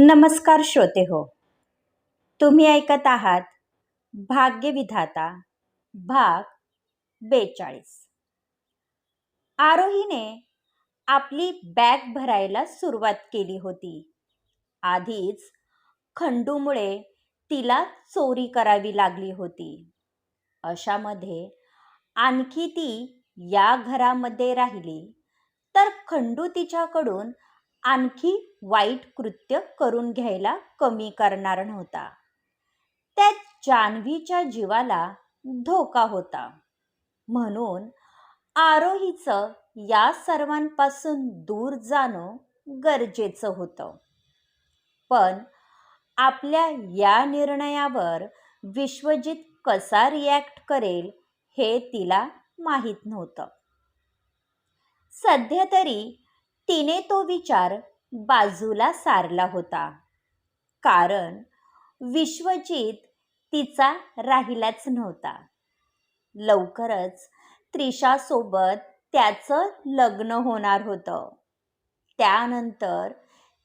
नमस्कार श्रोते हो तुम्ही ऐकत आहात भाग्यविधाता भाग बेचाळीस. आरोहीने आपली बॅग भरायला सुरुवात केली होती. आधीच खंडूमुळे तिला चोरी करावी लागली होती. अशामध्ये आणखी ती या घरामध्ये राहिली तर खंडू तिच्याकडून आणखी वाईट कृत्य करून घ्यायला कमी करणार नव्हता. त्या जान्हवीच्या जीवाला धोका होता. म्हणून आरोहीचं या सर्वांपासून दूर जाणं गरजेचं होतं. पण आपल्या या निर्णयावर विश्वजित कसा रिॲक्ट करेल हे तिला माहीत नव्हतं. सध्या तरी तिने तो विचार बाजूला सारला होता. कारण विश्वजित तिचा राहिलाच नव्हता. लवकरच त्रिशासोबत त्याचं लग्न होणार होतं. त्यानंतर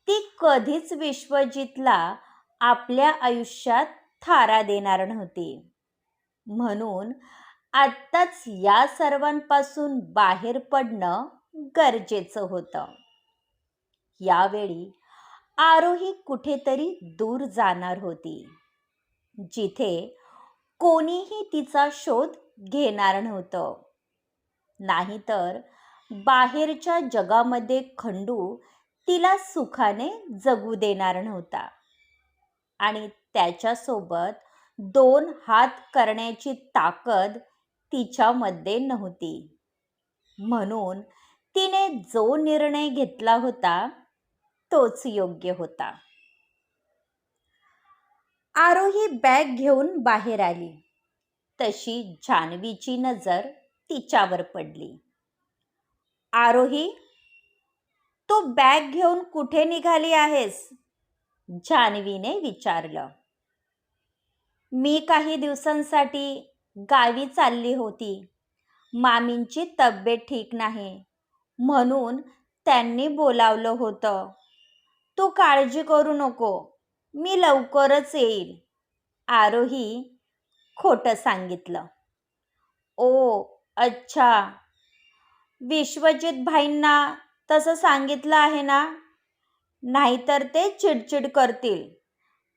ती कधीच विश्वजितला आपल्या आयुष्यात थारा देणार नव्हती. म्हणून आत्ताच या सर्वांपासून बाहेर पडणं गरजेचं होतं. यावेळी आरोही कुठेतरी दूर जाणार होती. जिथे कोणीही तिचा शोध घेणार नव्हतं. नाहीतर बाहेरच्या जगामध्ये खंडू तिला सुखाने जगू देणार नव्हता. आणि त्याच्यासोबत दोन हात करण्याची ताकद तिच्यामध्ये नव्हती. म्हणून तिने जो निर्णय घेतला होता तोच योग्य होता. आरोही बॅग घेऊन बाहेर आली. तशी जान्हवीची नजर तिच्यावर पडली. आरोही तू बॅग घेऊन कुठे निघाली आहेस? जान्हवीने विचारलं. मी काही दिवसांसाठी गावी चालली होती. मामींची तब्येत ठीक नाही. म्हणून त्यांनी बोलावलं होतं. तू काळजी करू नको. मी लवकरच येईल. आरोही खोटं सांगितलं. ओ अच्छा. विश्वजित भाईंना तसं सांगितलं आहे ना? नाहीतर ते चिडचिड करतील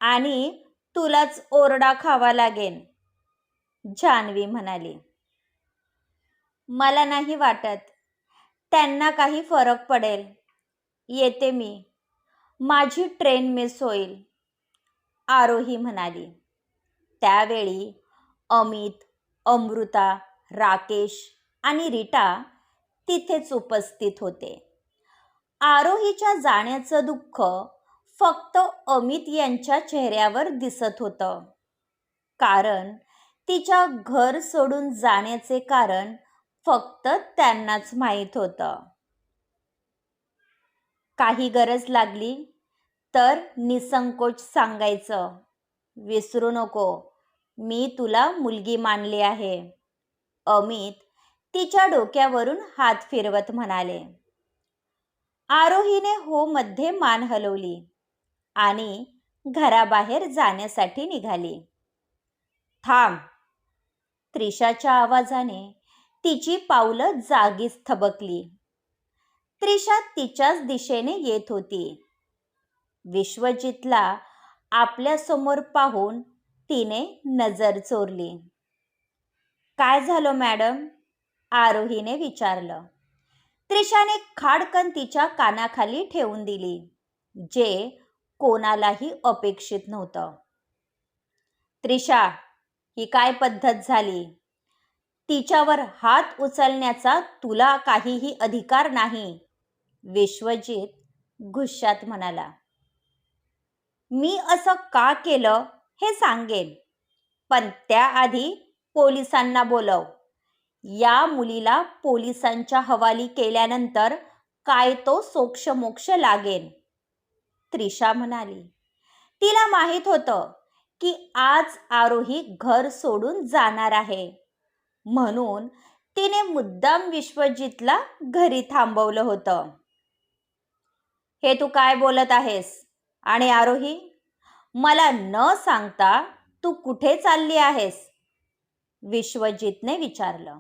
आणि तुलाच ओरडा खावा लागेल जान्हवी म्हणाली. मला नाही वाटत. त्यांना काही फरक पडेल. येते मी. माझी ट्रेन मिस होईल आरोही म्हणाली. त्यावेळी अमित अमृता राकेश आणि रीटा तिथेच उपस्थित होते. आरोहीच्या जाण्याचं दुःख फक्त अमित यांच्या चेहऱ्यावर दिसत होतं. कारण तिच्या घर सोडून जाण्याचे कारण फक्त त्यांनाच माहीत होतं. काही गरज लागली तर निसंकोच सांगायचं. विसरू नको. मी तुला मुलगी मानली आहे. अमित तिच्या डोक्यावरून हात फिरवत म्हणाले. आरोहीने हो मध्ये मान हलवली आणि घराबाहेर जाण्यासाठी निघाली. थांब. त्रिशाच्या आवाजाने तिची पावलं जागीच थबकली. त्रिशा तिच्याच दिशेने येत होती. विश्वजितला आपल्यासमोर पाहून तिने नजर चोरली. काय झालं मॅडम? आरोहीने विचारलं. त्रिशाने खाडकन तिच्या कानाखाली ठेवून दिली जे कोणालाही अपेक्षित नव्हतं. त्रिशा ही काय पद्धत झाली? तिच्यावर हात उचलण्याचा तुला काहीही अधिकार नाही. विश्वजित घुशात म्हणाला मी असं का केलं हे सांगेन. पण त्याआधी पोलिसांना बोलव. या मुलीला पोलिसांच्या हवाली केल्यानंतर काय तो सोक्षमोक्ष लागेल त्रिशा म्हणाली तिला माहीत होतं की आज आरोही घर सोडून जाणार आहे. म्हणून तिने मुद्दाम विश्वजितला घरी थांबवलं होतं. हे तू काय बोलत आहेस? आणि आरोही मला न सांगता तू कुठे चालली आहेस? विश्वजितने विचारलं.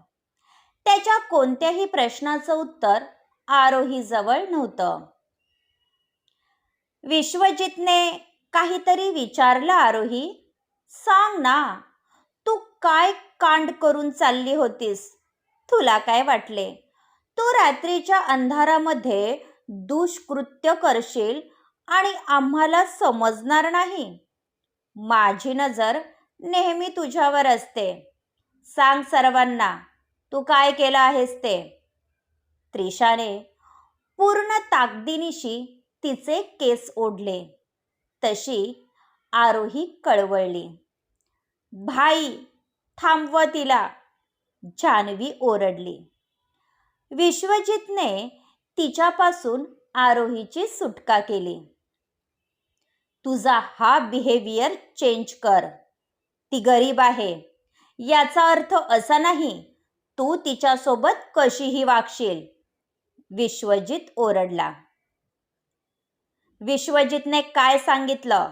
त्याच्या कोणत्याही प्रश्नाचं उत्तर आरोहीजवळ नव्हतं. विश्वजितने काहीतरी विचारलं आरोही सांग ना तू काय कांड करून चालली होतीस? तुला काय वाटले? तू रात्रीच्या अंधारामध्ये दुष्कृत्य करशील आणि आम्हाला समजणार नाही. माझी नजर नेहमी तुझ्यावर असते. सांग सर्वांना तू काय केलं आहेस ते? त्रिशाने पूर्ण ताकदीनिशी तिचे केस ओढले. तशी आरोही कळवळली. भाई थांबव तिला. जान्हवी ओरडली. विश्वजितने तिच्यापासून आरोहीची सुटका केली. तुझा हा बिहेवियर चेंज कर. ती गरीब आहे. याचा अर्थ असा नाही तू तिच्यासोबत कशीही वागशील. विश्वजित ओरडला. विश्वजितने काय सांगितलं?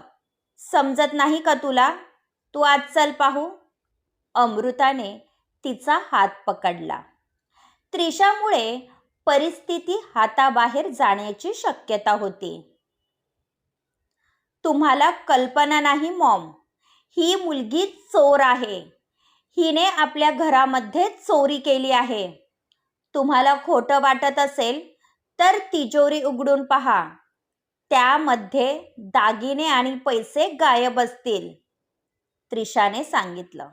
समजत नाही का तुला? तू आज चल पाहू. अमृताने तिचा हात पकडला. त्रिशामुळे परिस्थिती हाताबाहेर जाण्याची शक्यता होती. तुम्हाला कल्पना नाही मॉम. ही मुलगी चोर आहे. हिने आपल्या घरामध्ये चोरी केली आहे. तुम्हाला खोटं वाटत असेल तर तिजोरी उघडून पहा. त्यामध्ये दागिने आणि पैसे गायब असतील त्रिशाने सांगितलं.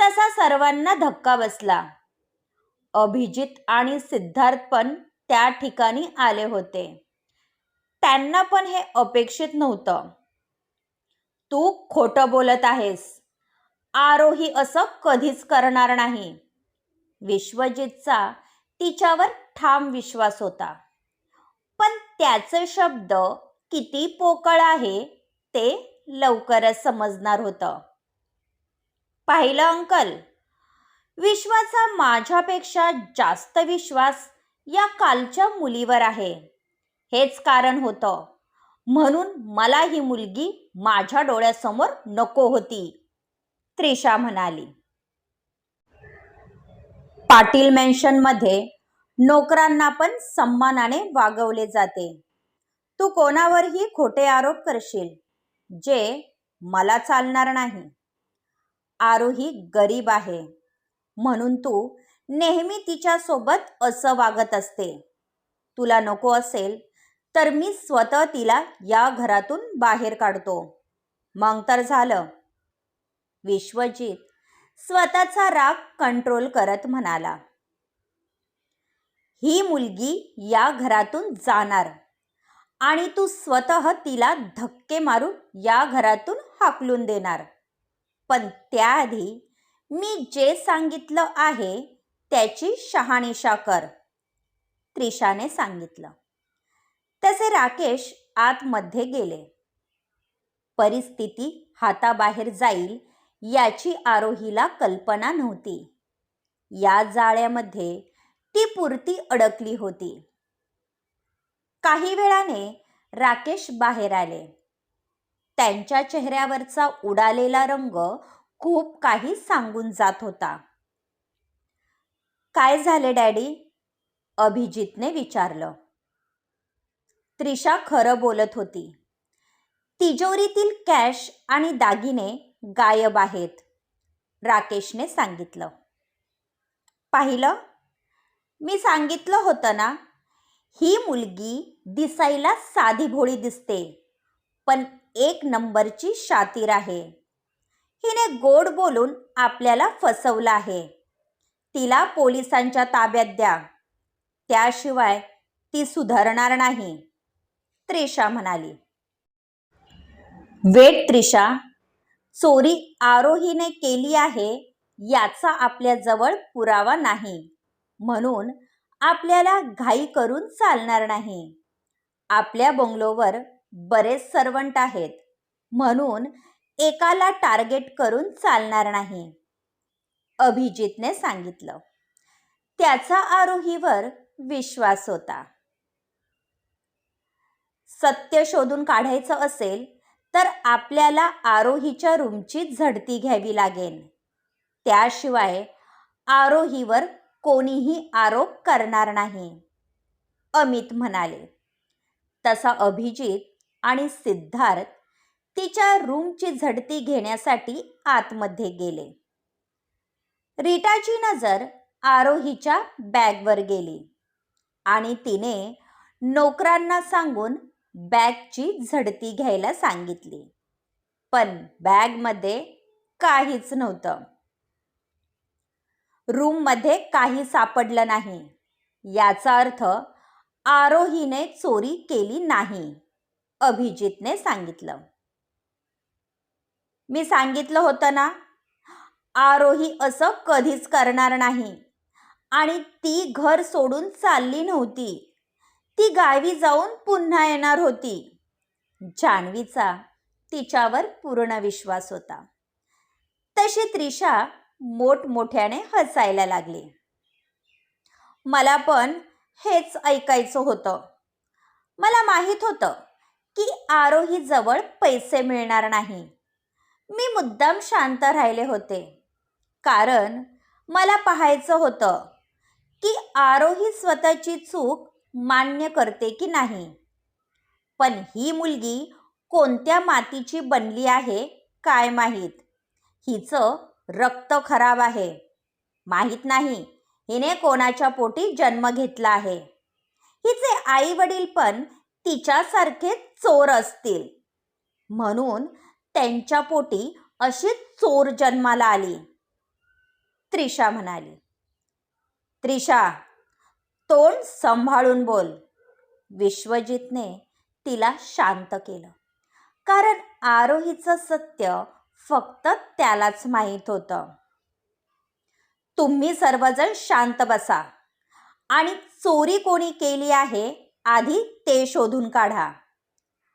तसा सर्वांना धक्का बसला. अभिजित आणि सिद्धार्थ पण त्या ठिकाणी आले होते. त्यांना पण हे अपेक्षित नव्हतं. तू खोटं बोलत आहेस. आरोही असं कधीच करणार नाही. विश्वजितचा तिच्यावर ठाम विश्वास होता. पण त्याचे शब्द किती पोकळ आहे ते लवकरच समजणार होतं. पाहिलं अंकल? विश्वाचा माझ्यापेक्षा जास्त विश्वास या कालच्या मुलीवर आहे. हेच कारण होतं. म्हणून मला ही मुलगी माझ्या डोळ्यासमोर नको होती. त्रिशा म्हणाली. पाटील मेन्शनमध्ये नोकरांना पण सन्मानाने वागवले जाते. तू कोणावरही खोटे आरोप करशील जे मला चालणार नाही. आरोही गरीब आहे. म्हणून तू नेहमी तिच्यासोबत असं वागत असते. तुला नको असेल तर मी स्वतः तिला या घरातून बाहेर काढतो. मग तर झालं. विश्वजीत स्वतःचा राग कंट्रोल करत म्हणाला. ही मुलगी या घरातून जाणार आणि तू स्वतः तिला धक्के मारून या घरातून हाकलून देणार. पण त्याआधी मी जे सांगितलं आहे त्याची शहानिशा कर त्रिशाने सांगितलं. तसे राकेश आतमध्ये गेले. परिस्थिती हाताबाहेर जाईल याची आरोहीला कल्पना नव्हती. या जाळ्यामध्ये ती पुरती अडकली होती. काही वेळाने राकेश बाहेर आले. त्यांच्या चेहऱ्यावरचा उडालेला रंग खूप काही सांगून जात होता. काय झाले डॅडी? अभिजितने विचारलं. त्रिशा खरं बोलत होती. तिजोरीतील कॅश आणि दागिने गायब आहेत राकेशने सांगितलं. पाहिलं? मी सांगितलं होतं ना ही मुलगी दिसायला साधी भोळी दिसते पण एक नंबरची शातीर आहे. हिने गोड बोलून आपल्याला फसवलं आहे. तिला पोलिसांच्या ताब्यात द्या. त्याशिवाय ती सुधारणार नाही. त्रिशा म्हणाली. वेट त्रिशा चोरी आरोहीने केली आहे याचा आपल्याजवळ पुरावा नाही. म्हणून आपल्याला घाई करून चालणार नाही. आपल्या बंगलोवर बरेच सर्वंट आहेत. म्हणून एकाला टार्गेट करून चालणार नाही. अभिजितने सांगितलं. त्याचा आरोहीवर विश्वास होता. सत्य शोधून काढायचं असेल तर आपल्याला आरोहीच्या रूमची झडती घ्यावी लागेल. त्याशिवाय आरोहीवर कोणीही आरोप करणार नाही. अमित म्हणाले. तसा अभिजित आणि सिद्धार्थ तिच्या रूमची झडती घेण्यासाठी आतमध्ये गेले. रीटाची नजर आरोहीच्या बॅगवर गेली आणि तिने नोकरांना सांगून बॅगची झडती घ्यायला सांगितली. पण बॅगमध्ये काहीच नव्हतं. रूममध्ये काही सापडलं नाही. याचा अर्थ आरोहीने चोरी केली नाही अभिजितने सांगितलं. मी सांगितलं होतं ना आरोही असं कधीच करणार नाही. आणि ती घर सोडून चालली नव्हती. ती गावी जाऊन पुन्हा येणार होती. जान्हवीचा तिच्यावर पूर्ण विश्वास होता. तशी त्रिशा मोठमोठ्याने हसायला लागली. मला पण हेच ऐकायचं होतं. मला माहीत होतं की आरोहीजवळ पैसे मिळणार नाही. मी मुद्दाम शांत राहिले होते. कारण मला पाहायचं होतं की आरोही स्वतःची चूक मान्य करते की नाही. पण ही मुलगी कोणत्या मातीची बनली आहे काय माहीत? हिचं रक्त खराब आहे. माहीत नाही हिने कोणाच्या पोटी जन्म घेतला आहे. हिचे आई वडील पण तिच्यासारखे चोर असतील. म्हणून त्यांच्या पोटी अशी चोर जन्माला आली. त्रिशा म्हणाली त्रिशा तोंड सांभाळून बोल. विश्वजितने तिला शांत केलं. कारण आरोहीचं सत्य फक्त त्यालाच माहीत होतं. तुम्ही सर्वजण शांत बसा आणि चोरी कोणी केली आहे आधी ते शोधून काढा.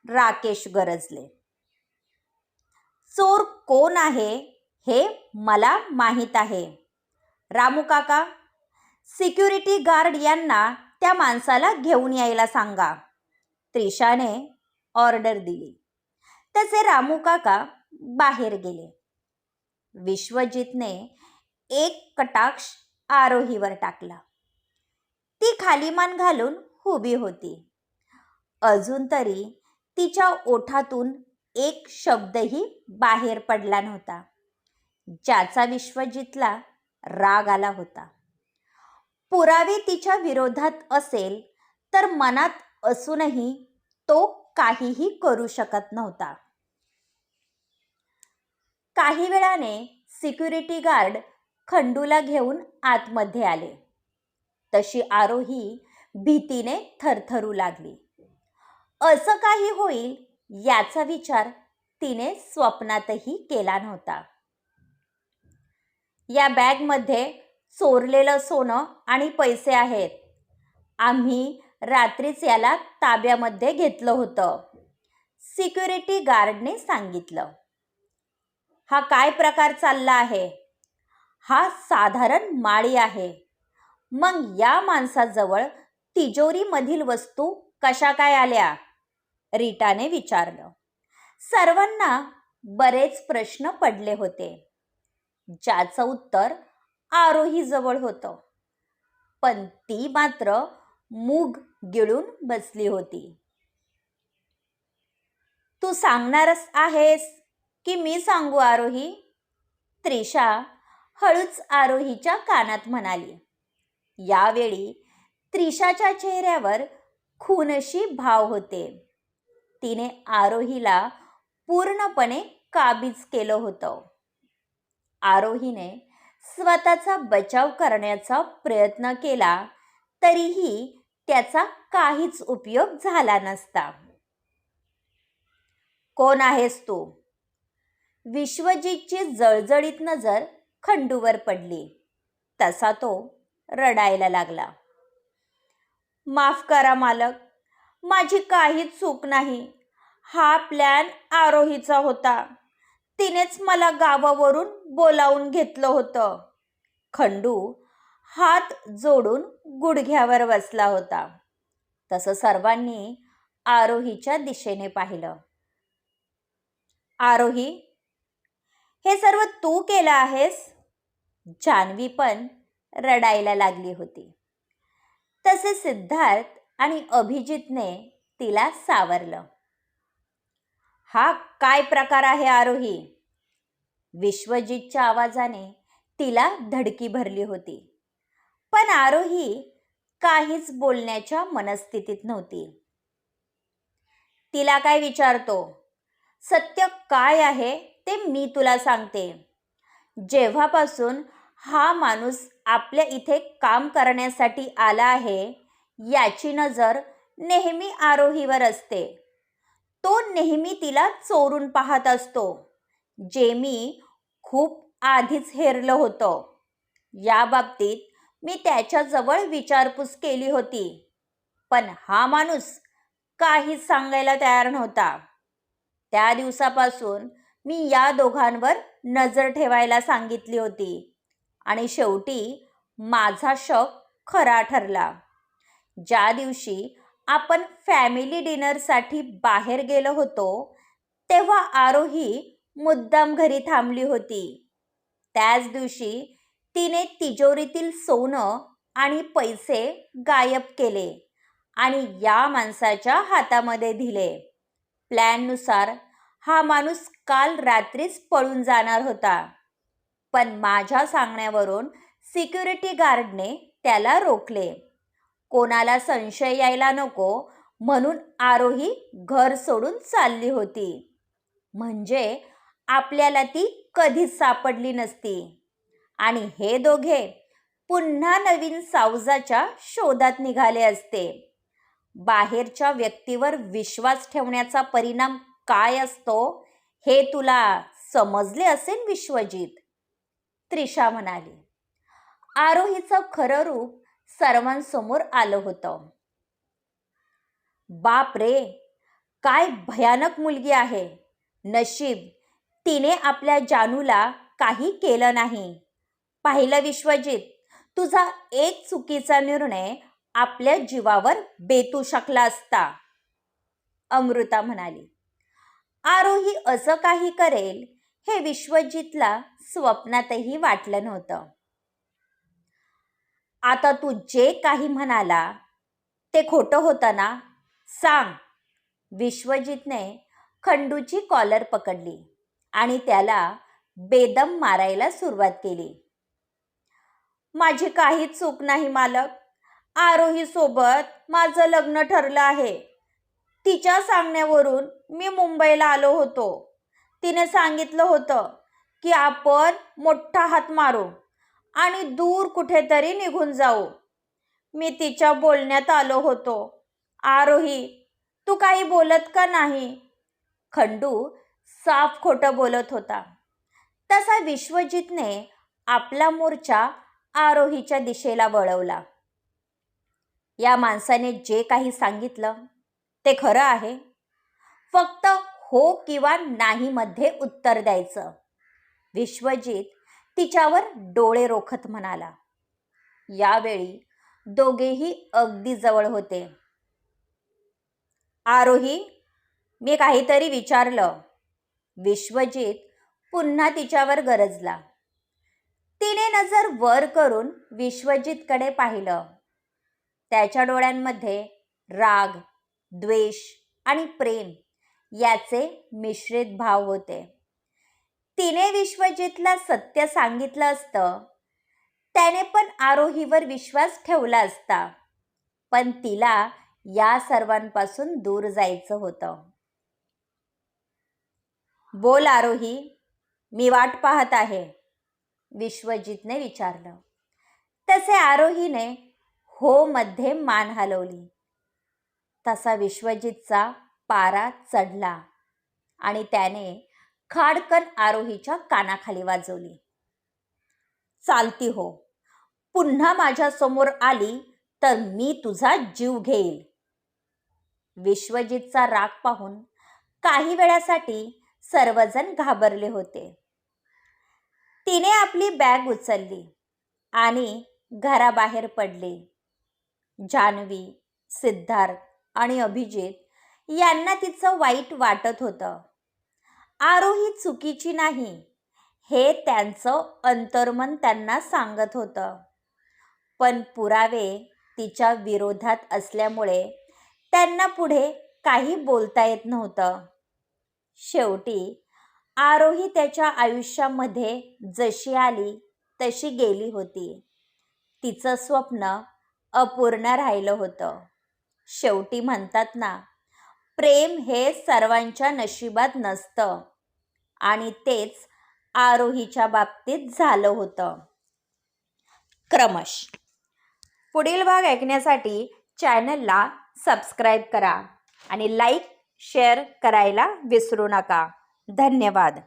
राकेश गरजले. चोर कोण आहे हे मला माहीत आहे. रामू काका सिक्युरिटी गार्ड यांना त्या माणसाला घेऊन यायला सांगा. त्रिशाने ऑर्डर दिली. तसे रामू काका बाहेर गेले. विश्वजितने एक कटाक्ष आरोहीवर टाकला. ती खालीमान घालून उभी होती. अजून तरी तिच्या ओठातून एक शब्दही बाहेर पडला नव्हता. ज्याचा विश्वजितला राग आला होता. पुरावे तिच्या विरोधात असेल तर मनात असूनही तो काहीही करू शकत नव्हता. काही वेळाने सिक्युरिटी गार्ड खंडूला घेऊन आतमध्ये आले. तशी आरोही भीतीने थरथरू लागली. असं काही होईल याचा विचार तिने स्वप्नातही केला नव्हता. या बॅगमध्ये चोरलेलं सोनं आणि पैसे आहेत. आम्ही रात्रीच याला ताब्यामध्ये घेतलं होतं. सिक्युरिटी गार्डने सांगितलं. हा काय प्रकार चालला आहे? हा साधारण माळी आहे. मग या माणसाजवळ तिजोरीमधील वस्तू कशा काय आल्या? रीटाने विचारलं. सर्वांना बरेच प्रश्न पडले होते. ज्याचं उत्तर आरोहीजवळ होतं. पण ती मात्र मूग गिळून बसली होती. तू सांगणारच आहेस की मी सांगू आरोही? त्रिशा हळूच आरोहीच्या कानात म्हणाली. यावेळी त्रिशाच्या चेहऱ्यावर खूनशी भाव होते. तिने आरोहीला पूर्णपणे काबीज केलं होतं. आरोहीने स्वतःचा बचाव करण्याचा प्रयत्न केला तरीही त्याचा काहीच उपयोग झाला नसता. कोण आहेस तू? विश्वजीतची जळजळीत नजर खंडूवर पडली. तसा तो रडायला लागला. माफ करा मालक. माझी काहीच चूक नाही. हा प्लॅन आरोहीचा होता. तिनेच मला गावावरून बोलावून घेतलं होतं. खंडू हात जोडून गुडघ्यावर बसला होता. तसं सर्वांनी आरोहीच्या दिशेने पाहिलं. आरोही हे सर्व तू केलं आहेस? जान्हवी पण रडायला लागली होती. तसे सिद्धार्थ आणि अभिजितने तिला सावरलं. हा काय प्रकार आहे आरोही? विश्वजितच्या आवाजाने तिला धडकी भरली होती. पण आरोही काहीच बोलण्याच्या मनस्थितीत नव्हती. तिला काय विचारतो? सत्य काय आहे ते मी तुला सांगते. जेव्हापासून हा माणूस आपल्या इथे काम करण्यासाठी आला आहे याची नजर नेहमी आरोहीवर असते. तो नेहमी तिला चोरून पाहत असतो जे मी खूप आधीच हेरलं होतं. या बाबतीत मी त्याच्याजवळ विचारपूस केली होती पण हा माणूस काहीच सांगायला तयार नव्हता. त्या दिवसापासून मी या दोघांवर नजर ठेवायला सांगितली होती आणि शेवटी माझा शक खरा ठरला. ज्या दिवशी आपण फॅमिली डिनरसाठी बाहेर गेलो होतो तेव्हा आरोही मुद्दाम घरी थांबली होती. त्याच दिवशी तिने तिजोरीतील सोनं आणि पैसे गायब केले आणि या माणसाच्या हातामध्ये दिले. प्लॅननुसार हा माणूस काल रात्रीच पळून जाणार होता. पण माझ्या सांगण्यावरून सिक्युरिटी गार्डने त्याला रोखले. कोणाला संशय यायला नको म्हणून आरोही घर सोडून चालली होती. म्हणजे आपल्याला ती कधीच सापडली नसती. आणि हे दोघे पुन्हा नवीन सावजाच्या शोधात निघाले असते. बाहेरच्या व्यक्तीवर विश्वास ठेवण्याचा परिणाम काय असतो हे तुला समजले असेल विश्वजित? त्रिशा म्हणाली. आरोहीचं खरं रूप सर्वांसमोर आलं होतं. बाप रे काय भयानक मुलगी आहे. नशीब तिने आपल्या जानूला काही केलं नाही. पाहिलं विश्वजित तुझा एक चुकीचा निर्णय आपल्या जीवावर बेतू शकला असता. अमृता म्हणाली आरोही असं काही करेल हे विश्वजितला स्वप्नातही वाटलं नव्हतं. आता तू जे काही म्हणाला ते खोटं होतं ना? सांग. विश्वजितने खंडूची कॉलर पकडली आणि त्याला बेदम मारायला सुरुवात केली. माझी काहीच चूक नाही मालक. आरोहीसोबत माझं लग्न ठरलं आहे. तिच्या सांगण्यावरून मी मुंबईला आलो होतो. तिने सांगितलं होतं की आपण मोठा हात मारू. आणि दूर कुठेतरी निघून जाऊ. मी तिच्या बोलण्यात आलो होतो. आरोही तू काही बोलत का नाही? खंडू साफ खोटं बोलत होता. तसा विश्वजितने आपला मोर्चा आरोहीच्या दिशेला वळवला. या माणसाने जे काही सांगितलं ते खरं आहे. फक्त हो किंवा नाही मध्ये उत्तर द्यायचं. विश्वजित तिच्यावर डोळे रोखत म्हणाला. यावेळी दोघेही अगदी जवळ होते. आरोही मी काहीतरी विचारलं. विश्वजीत पुन्हा तिच्यावर गरजला. तिने नजर वर करून विश्वजितकडे पाहिलं. त्याच्या डोळ्यांमध्ये राग द्वेष आणि प्रेम याचे मिश्रित भाव होते. तिने विश्वजितला सत्य सांगितलं असतं. त्याने पण आरोहीवर विश्वास ठेवला असता. पण तिला या सर्वांपासून दूर जायचं होतं. बोल आरोही मी वाट पाहत आहे. विश्वजितने विचारलं. तसे आरोहीने हो मध्ये मान हलवली. तसा विश्वजितचा पारा चढला आणि त्याने खाडकन आरोहीच्या कानाखाली वाजवली. चालती हो. पुन्हा माझ्यासमोर आली तर मी तुझा जीव घेईल. विश्वजितचा राग पाहून काही वेळासाठी सर्वजण घाबरले होते. तिने आपली बॅग उचलली आणि घराबाहेर पडले. जान्हवी सिद्धार्थ आणि अभिजित यांना तिचं वाईट वाटत होतं. आरोही चुकीची नाही हे त्यांचं अंतर्मन त्यांना सांगत होतं. पण पुरावे तिच्या विरोधात असल्यामुळे त्यांना पुढे काही बोलता येत नव्हतं. शेवटी आरोही त्याच्या आयुष्यामध्ये जशी आली तशी गेली होती. तिचं स्वप्न अपूर्ण राहिलं होतं. शेवटी म्हणतात ना प्रेम हे सर्वांच्या नशिबात नसतं. आणि तेच आरोहीच्या बाबतीत झालं होतं. क्रमश. पुढील भाग ऐकण्यासाठी चॅनलला सबस्क्राईब करा आणि लाईक शेअर करायला विसरू नका. धन्यवाद.